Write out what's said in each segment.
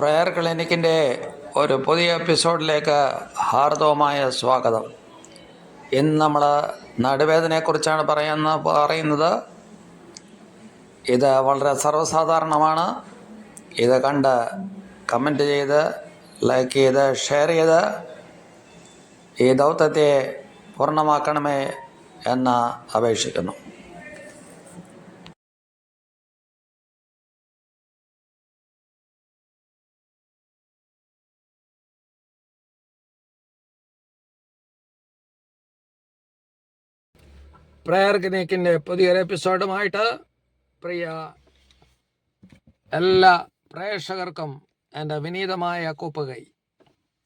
Prayer ക്ലിനിക്കിന്റെ ഒരു പുതിയ എപ്പിസോഡിലേക്ക് ഹാർദവമായ സ്വാഗതം. ഇന്ന് നമ്മൾ നടുവേദനയെക്കുറിച്ചാണ് പറയുന്ന പറയുന്നത്. ഇത് വളരെ സർവസാധാരണമാണ്. ഇത് കണ്ട് കമന്റ് ചെയ്ത് ലൈക്ക് ചെയ്ത് ഷെയർ ചെയ്ത് ഈ ദൗത്യത്തെ പൂർണമാക്കണമേ എന്ന് അപേക്ഷിക്കുന്നു. പ്രയർ ക്ലിനിക്കിന്റെ പുതിയൊരു എപ്പിസോഡുമായിട്ട് പ്രിയ എല്ലാ പ്രേക്ഷകർക്കും എന്റെ വിനീതമായ കൂപ്പുകൈ.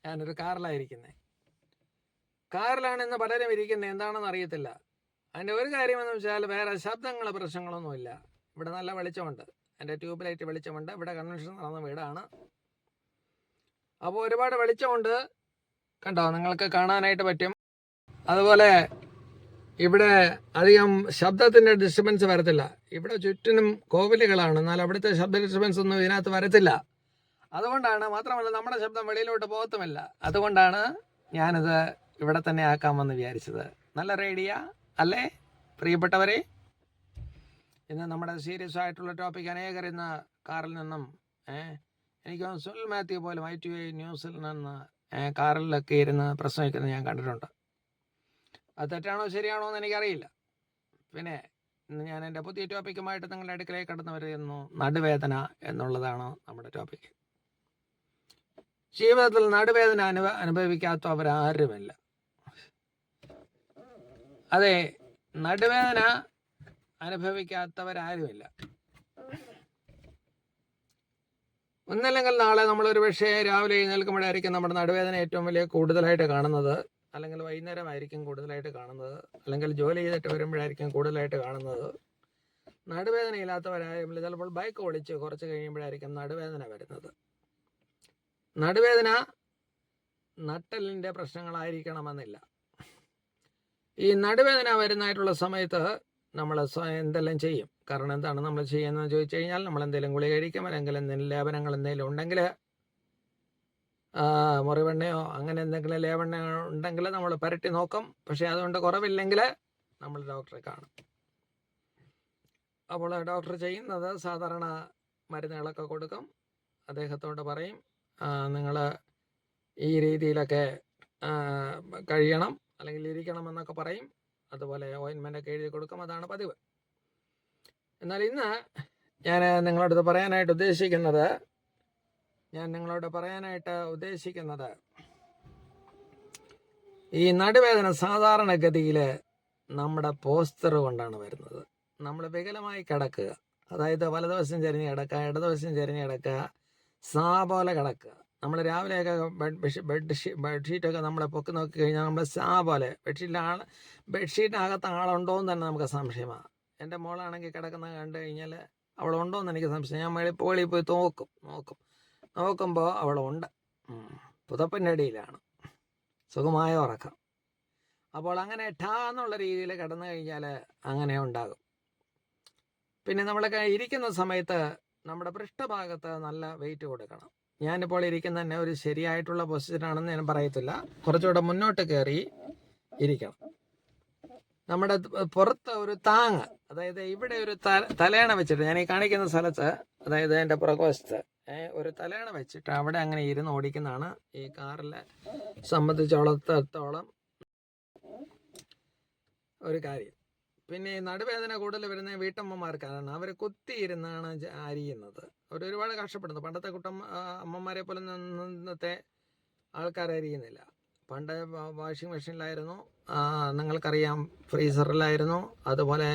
ഞാനൊരു കാറിലായിരിക്കുന്നത് കാറിലാണ് ഇന്ന് പലരും ഇരിക്കുന്നത് എന്താണെന്ന് അറിയത്തില്ല. അതിന്റെ ഒരു കാര്യമെന്ന് വെച്ചാൽ വേറെ ശബ്ദങ്ങൾ പ്രശ്നങ്ങളൊന്നുമില്ല. ഇവിടെ നല്ല വെളിച്ചമുണ്ട്. എന്റെ ട്യൂബ് ലൈറ്റ് വെളിച്ചമുണ്ട്. ഇവിടെ കൺവെൻഷൻ നടന്ന വീടാണ്. അപ്പോൾ ഒരുപാട് വെളിച്ചമുണ്ട്. കണ്ടോ നിങ്ങൾക്ക് കാണാനായിട്ട് പറ്റും. അതുപോലെ ഇവിടെ അധികം ശബ്ദത്തിന്റെ ഡിസ്റ്റർബൻസ് വരത്തില്ല. ഇവിടെ ചുറ്റിനും കോവിലുകളാണ്. എന്നാൽ അവിടുത്തെ ശബ്ദ ഡിസ്റ്റർബൻസ് ഒന്നും ഇതിനകത്ത് വരത്തില്ല. അതുകൊണ്ടാണ് മാത്രമല്ല നമ്മുടെ ശബ്ദം വെളിയിലോട്ട് പോകത്തുമില്ല. അതുകൊണ്ടാണ് ഞാനിത് ഇവിടെ തന്നെ ആക്കാമെന്ന് വിചാരിച്ചത്. നല്ല റേഡിയ അല്ലേ? പ്രിയപ്പെട്ടവരെ ഇന്ന് നമ്മുടെ സീരിയസ് ആയിട്ടുള്ള ടോപ്പിക് അനേകർ ഇന്ന് കാറിൽ നിന്നും എനിക്ക് സുനിൽ മാത്യു പോലും ഐ ടി ഐ ന്യൂസിൽ നിന്ന് കാറിലൊക്കെ ഇരുന്ന് പ്രസംഗിക്കുന്നത് ഞാൻ കണ്ടിട്ടുണ്ട്. അത് തെറ്റാണോ ശരിയാണോ എന്ന് എനിക്കറിയില്ല. പിന്നെ ഇന്ന് ഞാൻ എന്റെ പുതിയ ടോപ്പിക്കുമായിട്ട് നിങ്ങളുടെ അടുക്കലേക്ക് കടന്നു വരുന്നു. നടുവേദന എന്നുള്ളതാണ് നമ്മുടെ ടോപ്പിക് ജീവിതത്തിൽ നടുവേദന അനുഭ അനുഭവിക്കാത്തവരാരുമില്ല. അതെ നടുവേദന അനുഭവിക്കാത്തവരാരുമില്ല. ഒന്നല്ലെങ്കിൽ നാളെ നമ്മൾ ഒരു പക്ഷേ രാവിലെ എഴുന്നേൽക്കുമ്പോഴായിരിക്കും നമ്മുടെ നടുവേദന ഏറ്റവും വലിയ കൂടുതലായിട്ട് കാണുന്നത്. അല്ലെങ്കിൽ വൈകുന്നേരമായിരിക്കും കൂടുതലായിട്ട് കാണുന്നത്. അല്ലെങ്കിൽ ജോലി ചെയ്തിട്ട് വരുമ്പോഴായിരിക്കും കൂടുതലായിട്ട് കാണുന്നത്. നടുവേദന ഇല്ലാത്തവരായാലും ചിലപ്പോൾ ബൈക്ക് ഓടിച്ച് കുറച്ച് കഴിയുമ്പോഴായിരിക്കും നടുവേദന വരുന്നത്. നടുവേദന നട്ടലിന്റെ പ്രശ്നങ്ങളായിരിക്കണമെന്നില്ല. ഈ നടുവേദന വരുന്നതായിട്ടുള്ള സമയത്ത് നമ്മൾ എന്തെല്ലാം ചെയ്യും? കാരണം എന്താണ് നമ്മൾ ചെയ്യുന്നതെന്ന് ചോദിച്ചു കഴിഞ്ഞാൽ നമ്മൾ എന്തെങ്കിലും ഗുളിക കഴിക്കും അല്ലെങ്കിൽ എന്തെങ്കിലും ലേപനങ്ങൾ എന്തെങ്കിലും ഉണ്ടെങ്കിൽ മുറിവെണ്ണയോ അങ്ങനെ എന്തെങ്കിലും ലേവെണ്ണയോ ഉണ്ടെങ്കിൽ നമ്മൾ പുരട്ടി നോക്കും. പക്ഷേ അതുകൊണ്ട് കുറവില്ലെങ്കിൽ നമ്മൾ ഡോക്ടറെ കാണും. അപ്പോൾ ഡോക്ടർ ചെയ്യുന്നത് സാധാരണ മരുന്നുകളൊക്കെ കൊടുക്കും. അദ്ദേഹത്തോട് പറയും നിങ്ങൾ ഈ രീതിയിലൊക്കെ കഴിയണം അല്ലെങ്കിൽ ഇരിക്കണം എന്നൊക്കെ പറയും. അതുപോലെ ഓയിൻമെന്റൊക്കെ എഴുതി കൊടുക്കും. അതാണ് പതിവ്. എന്നാൽ ഇന്ന് ഞാൻ നിങ്ങളടുത്ത് പറയാനായിട്ട് ഉദ്ദേശിക്കുന്നത് ഞാൻ നിങ്ങളോട് പറയാനായിട്ട് ഉദ്ദേശിക്കുന്നത് ഈ നടുവേദന സാധാരണഗതിയിൽ നമ്മുടെ പോസ്റ്റർ കൊണ്ടാണ് വരുന്നത്. നമ്മൾ വികലമായി കിടക്കുക. അതായത് വലതുവശം ചരിഞ്ഞ് കിടക്കുക ഇടതുവശം ചരിഞ്ഞ് കിടക്കുക സാ പോലെ കിടക്കുക. നമ്മൾ രാവിലെയൊക്കെ ബെഡ് ബെഡ് ബെഡ് ബെഡ്ഷീറ്റൊക്കെ നമ്മളെ പൊക്കി നോക്കി കഴിഞ്ഞാൽ നമ്മൾ സാ പോലെ ബെഡ്ഷീറ്റിൽ ആൾ ബെഡ്ഷീറ്റിനകത്ത് ആളുണ്ടോ എന്ന് തന്നെ നമുക്ക് സംശയമാണ് എന്റെ മോളാണെങ്കിൽ കിടക്കുന്നത് കണ്ടു കഴിഞ്ഞാൽ അവളുണ്ടോ എന്ന് എനിക്ക് സംശയം. ഞാൻ മേളിൽ പോളി പോയി നോക്കും നോക്കും. നോക്കുമ്പോൾ അവളുണ്ട്. പുതപ്പിനടിയിലാണ്. സുഖമായ ഉറക്കം. അപ്പോൾ അങ്ങനെ ഠാ എന്നുള്ള രീതിയിൽ കിടന്നു കഴിഞ്ഞാൽ അങ്ങനെ ഉണ്ടാകും. പിന്നെ നമ്മൾ ഇരിക്കുന്ന സമയത്ത് നമ്മുടെ പൃഷ്ഠഭാഗത്ത് നല്ല വെയിറ്റ് കൊടുക്കണം. ഞാനിപ്പോൾ ഇരിക്കുന്ന തന്നെ ഒരു ശരിയായിട്ടുള്ള പൊസിഷനാണെന്ന് ഞാൻ പറയത്തില്ല. കുറച്ചുകൂടെ മുന്നോട്ട് കയറി ഇരിക്കണം. നമ്മുടെ പുറത്ത് ഒരു താങ്ങ് അതായത് ഇവിടെ ഒരു തല തലയണ വെച്ചിട്ട് ഞാൻ ഈ കാണിക്കുന്ന സ്ഥലത്ത് അതായത് എന്റെ പുറകുവശത്ത് ഒരു തലയണ വെച്ചിട്ട് അവിടെ അങ്ങനെ ഇരുന്ന് ഓടിക്കുന്നതാണ് ഈ കാറിലെ സംബന്ധിച്ചോളത്തോളം ഒരു കാര്യം. പിന്നെ നടുവേദന കൂടുതൽ വരുന്ന വീട്ടമ്മമാർക്കാണ് അവർ കുത്തിയിരുന്നാണ് ഇരുന്നാണ് അരിയുന്നത്. അവർ ഒരുപാട് കഷ്ടപ്പെടുന്നു. പണ്ടത്തെ കുട്ടമ്മ അമ്മമാരെ പോലെ ഇന്നത്തെ ആൾക്കാർ അരിയുന്നില്ല. പണ്ട് വാഷിംഗ് മെഷീനിലായിരുന്നു. നിങ്ങൾക്കറിയാം ഫ്രീസറിലായിരുന്നു. അതുപോലെ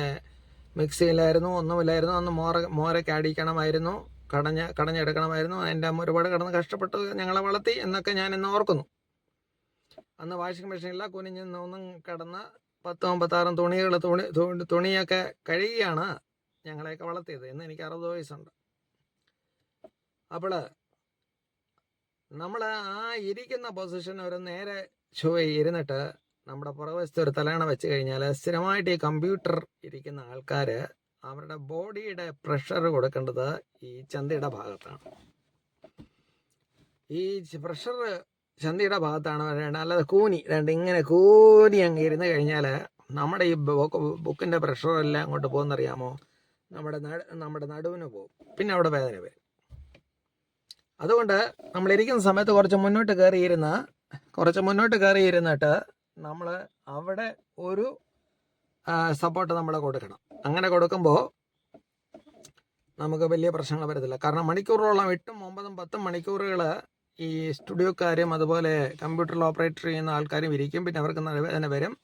മിക്സിയിലായിരുന്നു ഒന്നുമില്ലായിരുന്നു. അന്ന് മോറ മോരൊക്കെ അടിക്കണമായിരുന്നു. കടഞ്ഞ് കടഞ്ഞെടുക്കണമായിരുന്നു. എന്റെ അമ്മ ഒരുപാട് കടന്ന് കഷ്ടപ്പെട്ട് ഞങ്ങളെ വളർത്തി എന്നൊക്കെ ഞാൻ ഇന്ന് ഓർക്കുന്നു. അന്ന് വാഷിംഗ് മെഷീനില്ല കുനിഞ്ഞ് ഒന്നും കടന്ന് പത്തും അമ്പത്താറും തുണികൾ തുണി തുണിയൊക്കെ കഴുകിയാണ് ഞങ്ങളെയൊക്കെ വളർത്തിയത്. ഇന്ന് എനിക്ക് അറുപത് വയസ്സുണ്ട്. അപ്പോൾ നമ്മൾ ആ ഇരിക്കുന്ന പൊസിഷൻ ഒരു നേരെ ചുവ ഇരുന്നിട്ട് നമ്മുടെ പുറവശത്ത് ഒരു തലയണ വെച്ച് കഴിഞ്ഞാൽ സ്ഥിരമായിട്ട് ഈ കമ്പ്യൂട്ടർ ഇരിക്കുന്ന ആൾക്കാർ അവരുടെ ബോഡിയുടെ പ്രഷർ കൊടുക്കേണ്ടത് ഈ ചന്തയുടെ ഭാഗത്താണ്. ഈ പ്രഷർ ചന്തയുടെ ഭാഗത്താണ് വരേണ്ടത് അല്ലാതെ കൂനി രണ്ട് ഇങ്ങനെ കൂനി അങ്ങ് ഇരുന്ന് കഴിഞ്ഞാൽ നമ്മുടെ ഈ ബുക്കിന്റെ പ്രഷർ എല്ലാം അങ്ങോട്ട് പോകുന്നറിയാമോ? നമ്മുടെ നമ്മുടെ നടുവിന് പോകും. പിന്നെ അവിടെ വേദന വരും. അതുകൊണ്ട് നമ്മൾ ഇരിക്കുന്ന സമയത്ത് കുറച്ച് മുന്നോട്ട് കയറിയിരുന്ന് കുറച്ച് മുന്നോട്ട് കയറിയിരുന്നിട്ട് നമ്മൾ അവിടെ ഒരു സപ്പോർട്ട് നമ്മൾ കൊടുക്കണം. അങ്ങനെ കൊടുക്കുമ്പോൾ നമുക്ക് വലിയ പ്രശ്നങ്ങൾ വരത്തില്ല. കാരണം മണിക്കൂറുകളോളം എട്ടും ഒമ്പതും പത്തും മണിക്കൂറുകൾ ഈ സ്റ്റുഡിയോക്കാരും അതുപോലെ കമ്പ്യൂട്ടറിൽ ഓപ്പറേറ്റ് ചെയ്യുന്ന ആൾക്കാരും ഇരിക്കും. പിന്നെ അവർക്ക് നടുവേദന വരും.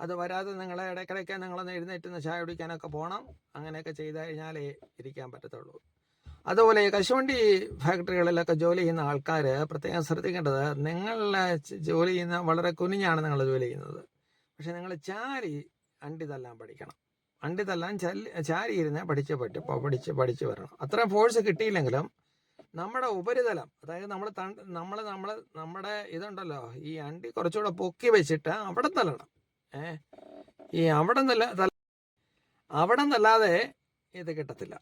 അത് വരാതെ നിങ്ങളെ ഇടയ്ക്കിടയ്ക്ക് നിങ്ങളൊന്ന് എഴുന്നേറ്റ് ചായ കുടിക്കാനൊക്കെ പോകണം അങ്ങനെയൊക്കെ ചെയ്ത് കഴിഞ്ഞാലേ ഇരിക്കാൻ പറ്റത്തുള്ളൂ. അതുപോലെ കശുവണ്ടി ഫാക്ടറികളിലൊക്കെ ജോലി ചെയ്യുന്ന ആൾക്കാർ പ്രത്യേകം ശ്രദ്ധിക്കേണ്ടത് നിങ്ങളെ ജോലി ചെയ്യുന്ന വളരെ കുനിഞ്ഞാണ് നിങ്ങൾ ജോലി ചെയ്യുന്നത്. പക്ഷെ നിങ്ങൾ ചാരി അണ്ടി തല്ലാൻ പഠിക്കണം. അണ്ടി തല്ലാൻ ചാരി ഇരുന്നേ പഠിച്ച് പറ്റും പഠിച്ച് പഠിച്ച് വരണം. അത്രയും ഫോഴ്സ് കിട്ടിയില്ലെങ്കിലും നമ്മുടെ ഉപരിതലം അതായത് നമ്മൾ നമ്മൾ നമ്മൾ നമ്മുടെ ഇതുണ്ടല്ലോ ഈ അണ്ടി കുറച്ചുകൂടെ പൊക്കി വെച്ചിട്ട് അവിടെ തല്ലണം. ഏ? ഈ അവിടെ തല്ല തല അവിടെ തല്ലാതെ ഇത് കിട്ടത്തില്ല.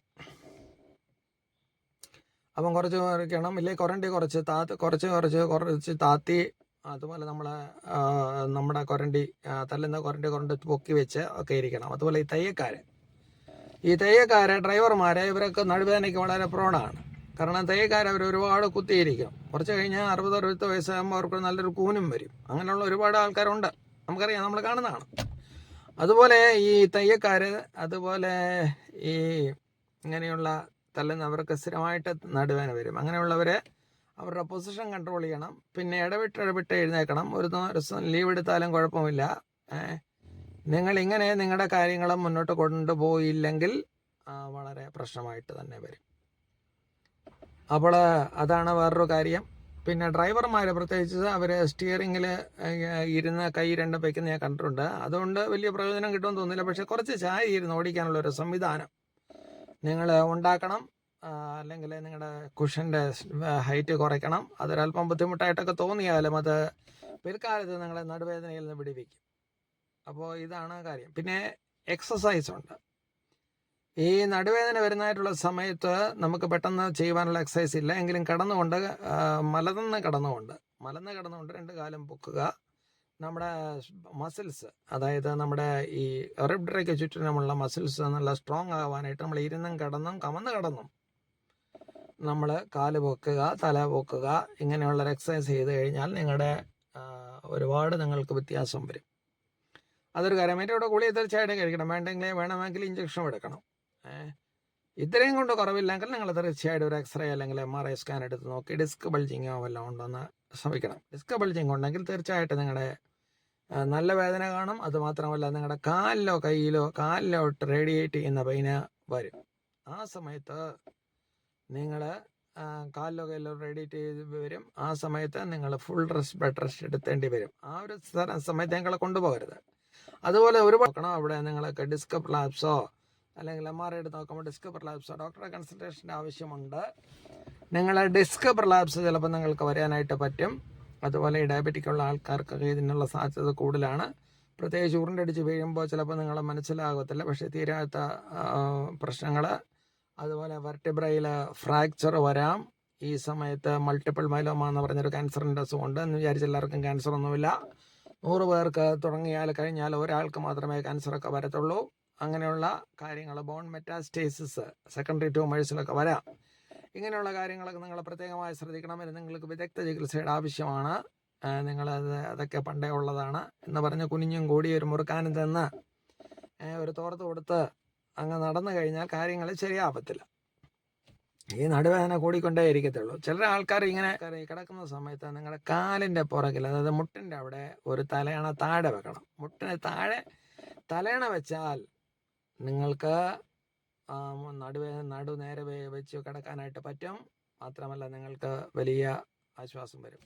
അപ്പം കുറച്ച് കുറയ്ക്കണം ഇല്ലേ കുറണ്ടി കുറച്ച് താത്ത് കുറച്ച് കുറച്ച് കുറച്ച് താത്തി അതുപോലെ നമ്മളെ നമ്മുടെ കൊരണ്ടി തല്ലുന്ന കൊരണ്ടി കൊരണ്ടി പൊക്കി വെച്ച് ഒക്കെ ഇരിക്കണം. അതുപോലെ ഈ തയ്യക്കാർ ഈ തയ്യക്കാരെ ഡ്രൈവർമാരെ ഇവരൊക്കെ നടുവേദനയ്ക്ക് വളരെ പ്രോണാണ് കാരണം തയ്യക്കാർ അവർ ഒരുപാട് കുത്തിയിരിക്കും. കുറച്ച് കഴിഞ്ഞാൽ അറുപത് അറുപത് വയസ്സാകുമ്പോൾ അവർക്ക് നല്ലൊരു കൂനും വരും. അങ്ങനെയുള്ള ഒരുപാട് ആൾക്കാരുണ്ട്. നമുക്കറിയാം നമ്മൾ കാണുന്നതാണ്. അതുപോലെ ഈ തയ്യക്കാർ അതുപോലെ ഈ ഇങ്ങനെയുള്ള തല്ലുന്നവർക്ക് സ്ഥിരമായിട്ട് നടുവേന വരും. അങ്ങനെയുള്ളവരെ അവരുടെ പൊസിഷൻ കൺട്രോൾ ചെയ്യണം. പിന്നെ ഇടവിട്ട് ഇടവിട്ട് എഴുന്നേക്കണം ഒരു ദിവസം ലീവ് എടുത്താലും കുഴപ്പമില്ല. നിങ്ങൾ ഇങ്ങനെ നിങ്ങളുടെ കാര്യങ്ങൾ മുന്നോട്ട് കൊണ്ടുപോയില്ലെങ്കിൽ വളരെ പ്രശ്നമായിട്ട് തന്നെ വരും. അപ്പോൾ അതാണ് വേറൊരു കാര്യം. പിന്നെ ഡ്രൈവർമാർ പ്രത്യേകിച്ച് അവർ സ്റ്റിയറിങ്ങിൽ ഇരുന്ന് കൈ രണ്ടും വയ്ക്കുന്ന ഞാൻ കണ്ടിട്ടുണ്ട്. അതുകൊണ്ട് വലിയ പ്രയോജനം കിട്ടുമെന്ന് തോന്നുന്നില്ല. പക്ഷേ കുറച്ച് ചായ ഇരുന്ന് ഓടിക്കാനുള്ള ഒരു സംവിധാനം. നിങ്ങൾ ഉണ്ടാക്കണം. അല്ലെങ്കിൽ നിങ്ങളുടെ കുഷന്റെ ഹൈറ്റ് കുറയ്ക്കണം. അതൊരല്പം ബുദ്ധിമുട്ടായിട്ടൊക്കെ തോന്നിയാലും അത് പിൽക്കാലത്ത് നിങ്ങളെ നടുവേദനയിൽ നിന്ന് പിടിപ്പിക്കും അപ്പോൾ ഇതാണ് കാര്യം. പിന്നെ എക്സസൈസ് ഉണ്ട്. ഈ നടുവേദന വരുന്നതായിട്ടുള്ള സമയത്ത് നമുക്ക് പെട്ടെന്ന് ചെയ്യുവാനുള്ള എക്സസൈസ് ഇല്ല. എങ്കിലും കടന്നുകൊണ്ട് മലന്ന് കടന്നുകൊണ്ട് മലന്ന് കടന്നുകൊണ്ട് രണ്ട് കാലം പൊക്കുക. നമ്മുടെ മസിൽസ് അതായത് നമ്മുടെ ഈ റിബ്ഡറയ്ക്ക് ചുറ്റിനുമുള്ള മസിൽസ് നല്ല സ്ട്രോങ് ആകാനായിട്ട് നമ്മൾ ഇരുന്നും കടന്നും കമന്ന് കടന്നും നമ്മൾ കാൽ പൊക്കുക തല പൊക്കുക ഇങ്ങനെയുള്ള എക്സസൈസ് ചെയ്ത് കഴിഞ്ഞാൽ നിങ്ങളുടെ ഒരുപാട് നിങ്ങൾക്ക് വ്യത്യാസം വരും. അതൊരു കാര്യം. എന്റെ കൂടെ ഗുളിക തീർച്ചയായിട്ടും കഴിക്കണം. വേണ്ടെങ്കിൽ വേണമെങ്കിൽ ഇഞ്ചക്ഷൻ എടുക്കണം. ഇത്രയും കൊണ്ട് കുറവില്ലെങ്കിൽ നിങ്ങൾ തീർച്ചയായിട്ടും ഒരു എക്സ്റേ അല്ലെങ്കിൽ എം ആർ ഐ സ്കാൻ എടുത്ത് നോക്കി ഡിസ്ക് ബൾജിങ്ങോ വല്ലതും ഉണ്ടോയെന്ന് ശ്രമിക്കണം. ഡിസ്ക് ബൾജിങ് ഉണ്ടെങ്കിൽ തീർച്ചയായിട്ടും നിങ്ങളുടെ നല്ല വേദന കാണും. അത് മാത്രമല്ല നിങ്ങളുടെ കാലിലോ കയ്യിലോ കാലിലോട്ട് റേഡിയേറ്റ് ചെയ്യുന്ന പെയിന് വരും. ആ സമയത്ത് നിങ്ങൾ കാലിലോ കയ്യിലോ റേഡിയേറ്റ് ചെയ്ത് വരും. ആ സമയത്ത് നിങ്ങൾ ഫുൾ റെസ്റ്റ് ബെഡ് റെസ്റ്റ് എടുത്തേണ്ടി വരും. ആ ഒരു സമയത്ത് നിങ്ങളെ കൊണ്ടുപോകരുത്. അതുപോലെ ഒരു നോക്കണം. അവിടെ നിങ്ങൾക്ക് ഡിസ്ക് പ്രലാപ്സോ അല്ലെങ്കിൽ എം ആർ ഐ എടുത്ത് നോക്കുമ്പോൾ ഡിസ്ക് പ്രലാപ്സോ ഡോക്ടറെ കൺസൾട്ടേഷന്റെ ആവശ്യമുണ്ട്. നിങ്ങളെ ഡിസ്ക് പ്രലാപ്സ് ചിലപ്പോൾ നിങ്ങൾക്ക് വരാനായിട്ട് പറ്റും. അതുപോലെ ഈ ഡയബറ്റിക് ഉള്ള ആൾക്കാർക്കൊക്കെ ഇതിനുള്ള സാധ്യത കൂടുതലാണ്. പ്രത്യേകിച്ച് ഉരുണ്ടടിച്ച് വീഴുമ്പോൾ ചിലപ്പോൾ നിങ്ങളെ മനസ്സിലാകത്തില്ല. പക്ഷേ തീരാത്ത പ്രശ്നങ്ങൾ അതുപോലെ വെർട്ടിബ്രയിൽ ഫ്രാക്ചർ വരാം. ഈ സമയത്ത് മൾട്ടിപ്പിൾ മൈലോമ എന്ന് പറഞ്ഞൊരു ക്യാൻസറിന്റെ അസുഖമുണ്ട് എന്ന് വിചാരിച്ച എല്ലാവർക്കും ക്യാൻസർ ഒന്നുമില്ല. നൂറ് പേർക്ക് തുടങ്ങിയാൽ കഴിഞ്ഞാൽ ഒരാൾക്ക് മാത്രമേ ക്യാൻസറൊക്കെ വരത്തുള്ളൂ. അങ്ങനെയുള്ള കാര്യങ്ങൾ ബോൺ മെറ്റാസ്റ്റേസിസ് സെക്കൻഡറി ട്യൂമേഴ്സിലൊക്കെ വരാം. ഇങ്ങനെയുള്ള കാര്യങ്ങളൊക്കെ നിങ്ങൾ പ്രത്യേകമായി ശ്രദ്ധിക്കണം. നിങ്ങൾക്ക് വിദഗ്ധ ചികിത്സയുടെ ആവശ്യമാണ്. നിങ്ങളത് അതൊക്കെ പണ്ടേ ഉള്ളതാണ് എന്ന് പറഞ്ഞ് കുനിഞ്ഞും കൂടി ഒരു മുറുക്കാനും തന്ന് ഒരു തോർത്ത് കൊടുത്ത് അങ്ങ് നടന്നു കഴിഞ്ഞാൽ കാര്യങ്ങൾ ശരിയാവത്തില്ല. ഈ നടുവേദന കൂടിക്കൊണ്ടേ ഇരിക്കത്തുള്ളൂ. ചില ആൾക്കാർ ഇങ്ങനെ കിടക്കുന്ന സമയത്ത് നിങ്ങളുടെ കാലിന്റെ പുറകിൽ അതായത് മുട്ടിന്റെ അവിടെ ഒരു തലയണ താഴെ വെക്കണം. മുട്ടിന് താഴെ തലയണ വെച്ചാൽ നിങ്ങൾക്ക് നടുവേദന നടു നേരെ വെച്ച് കിടക്കാനായിട്ട് പറ്റും. മാത്രമല്ല നിങ്ങൾക്ക് വലിയ ആശ്വാസം വരും.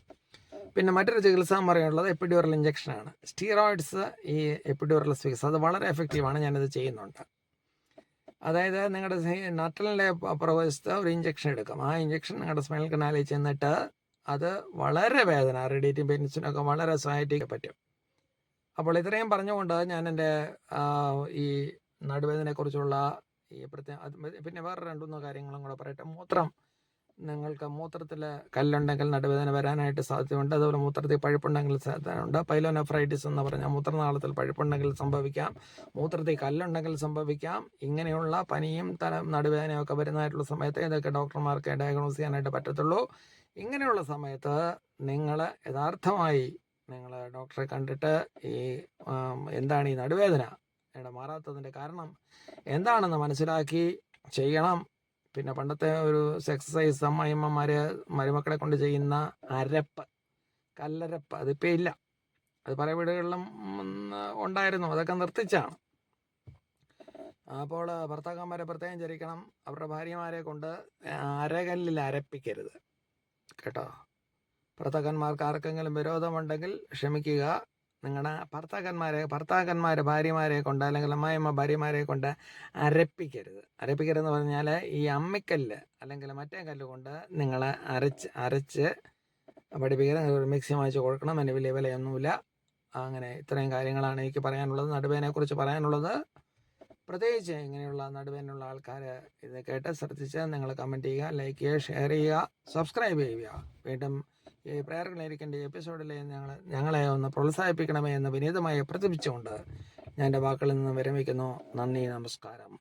പിന്നെ മറ്റൊരു ചികിത്സ എന്ന് പറയുന്നത് എപ്പിഡ്യൂറൽ ഇഞ്ചക്ഷനാണ്. സ്റ്റീറോയിഡ്സ് ഈ എപ്പിഡ്യൂറൽ ചികിത്സ അത് വളരെ എഫക്റ്റീവാണ്. ഞാനിത് ചെയ്യുന്നുണ്ട്. അതായത് നിങ്ങളുടെ നട്ടലിന്റെ പ്രവശത്ത് ഒരു ഇഞ്ചക്ഷൻ എടുക്കും. ആ ഇഞ്ചക്ഷൻ നിങ്ങളുടെ സ്മെൽ കനാലിൽ ചെന്നിട്ട് അത് വളരെ വേദന റെഡിയേറ്റിംഗ് പെയിൻസിനൊക്കെ വളരെ സഹായിക്കാൻ പറ്റും. അപ്പോൾ ഇത്രയും പറഞ്ഞുകൊണ്ട് ഞാൻ എന്റെ ഈ നടുവേദനയെക്കുറിച്ചുള്ള ഈ പ്രത്യേക പിന്നെ വേറെ രണ്ടു കാര്യങ്ങളും കൂടെ പറയട്ടെ. മൂത്രം നിങ്ങൾക്ക് മൂത്രത്തിൽ കല്ലുണ്ടെങ്കിൽ നടുവേദന വരാനായിട്ട് സാധ്യതയുണ്ട്. അതുപോലെ മൂത്രത്തിൽ പഴുപ്പുണ്ടെങ്കിൽ സാധ്യതയുണ്ട്. പൈലോനെഫ്രൈറ്റിസ് എന്ന് പറഞ്ഞാൽ മൂത്രനാളത്തിൽ പഴുപ്പുണ്ടെങ്കിൽ സംഭവിക്കാം. മൂത്രത്തിൽ കല്ലുണ്ടെങ്കിൽ സംഭവിക്കാം. ഇങ്ങനെയുള്ള പനിയും തല നടുവേദനയും ഒക്കെ വരുന്നതായിട്ടുള്ള സമയത്ത് ഇതൊക്കെ ഡോക്ടർമാർക്ക് ഡയഗ്നോസ് ചെയ്യാനായിട്ട് പറ്റത്തുള്ളൂ. ഇങ്ങനെയുള്ള സമയത്ത് നിങ്ങൾ യഥാർത്ഥമായി നിങ്ങൾ ഡോക്ടറെ കണ്ടിട്ട് ഈ എന്താണ് ഈ നടുവേദന മാറാത്തതിന്റെ കാരണം എന്താണെന്ന് മനസ്സിലാക്കി ചെയ്യണം. പിന്നെ പണ്ടത്തെ ഒരു എക്സസൈസ് അമ്മായിമ്മമാര് മരുമക്കളെ കൊണ്ട് ചെയ്യുന്ന അരപ്പ് കല്ലരപ്പ് അതിപ്പോൾ ഇല്ല. അത് പല വീടുകളിലും ഉണ്ടായിരുന്നു. അതൊക്കെ നിർത്തിച്ചാണ്. അപ്പോൾ ഭർത്താക്കന്മാരെ പ്രത്യേകം ചരിക്കണം അവരുടെ ഭാര്യമാരെ കൊണ്ട് അരകല്ലിൽ അരപ്പിക്കരുത്. കേട്ടോ? ഭർത്താക്കന്മാർക്ക് ആർക്കെങ്കിലും വിരോധമുണ്ടെങ്കിൽ ക്ഷമിക്കുക. നിങ്ങളുടെ ഭർത്താക്കന്മാരെ ഭർത്താക്കന്മാരെ ഭാര്യമാരെ കൊണ്ട് അല്ലെങ്കിൽ അമ്മായിമ്മ ഭാര്യമാരെ കൊണ്ട് അരപ്പിക്കരുത്. അരപ്പിക്കരുതെന്ന് പറഞ്ഞാൽ ഈ അമ്മിക്കല്ല് അല്ലെങ്കിൽ മറ്റേ കല്ല് കൊണ്ട് നിങ്ങൾ അരച്ച് അരച്ച് പഠിപ്പിക്കരുത്. മിക്സി വാങ്ങിച്ച് കൊടുക്കണം. അതിന് വലിയ വിലയൊന്നുമില്ല. അങ്ങനെ ഇത്രയും കാര്യങ്ങളാണ് എനിക്ക് പറയാനുള്ളത്. നടുവേനെക്കുറിച്ച് പറയാനുള്ളത്. പ്രത്യേകിച്ച് ഇങ്ങനെയുള്ള നടുവേനുള്ള ആൾക്കാർ ഇത് കേട്ട് ശ്രദ്ധിച്ച് നിങ്ങൾ കമന്റ് ചെയ്യുക ലൈക്ക് ചെയ്യുക ഷെയർ ചെയ്യുക സബ്സ്ക്രൈബ് ചെയ്യുക. വീണ്ടും ഈ പ്രേയറുകളിരിക്കേണ്ട എപ്പിസോഡിൽ ഞങ്ങൾ ഞങ്ങളെ ഒന്ന് പ്രോത്സാഹിപ്പിക്കണമേ എന്ന് വിനീതമായി പ്രതിപിച്ചുകൊണ്ട് ഞാൻ എന്റെ വാക്കുകളിൽ നിന്ന് വിരമിക്കുന്നു. നന്ദി നമസ്കാരം.